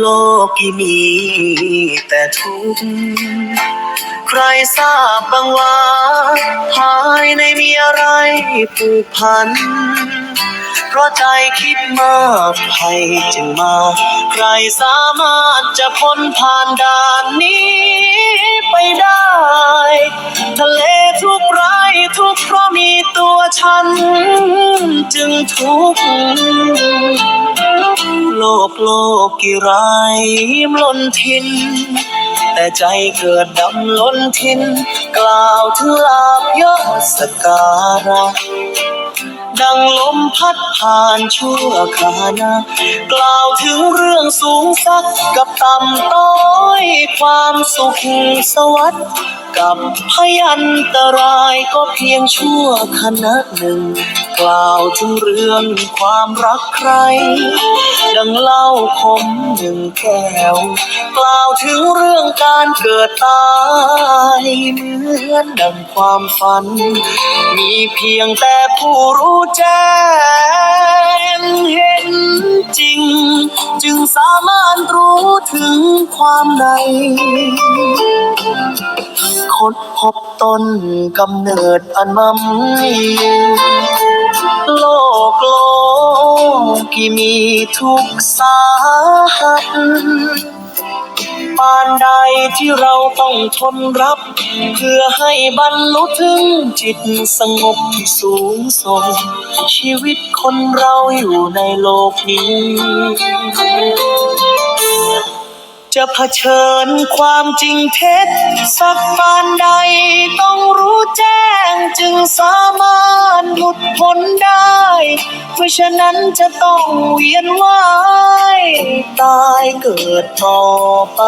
โลกที่มีแต่ทุกข์ใครทราบบ้างว่าภายในมีอะไรผูกพัน เพราะใจคิดมากให้จึงมา ใครสามารถจะพ้นผ่านด่านนี้ไปได้ ทะเลทุกไรทุกเพราะมีตัวฉัน จึงทุกข์ โลกโลกกี่ไรมล้นทิน แต่ใจเกิดดำล้นทิน กล่าวถึงลาบยศการะดังลมพัดผ่านชั่วขานะกล่าวถึงเรื่องสูงสักกับต่ำต้อยความสุขสวัสดิ์ กับพยันตรายก็เพียงชั่วขณะหนึ่ง กล่าวถึงเรื่องความรักใคร ดังเล่าคมหนึ่งแก้ว กล่าวถึงเรื่องการเกิดตายเหมือนดังความฝัน มีเพียงแต่ผู้รู้แจ้งเห็นจริง จึงสามารถรู้ถึงความในค้นพบต้นกำเนิดอันมั่มโลกโลกีมีทุกสาหัส ปานใดที่เราต้องทนรับ เพื่อให้บรรลุถึงจิตสงบสูงส่ง ชีวิตคนเราอยู่ในโลกนี้ จะเผชิญความจริงเท็จ สักปานใดต้องรู้แจ้งจึงสามารถหลุดพ้นได้ เพราะฉะนั้นจะต้องเวียนว่ายาย เกิดต่อไป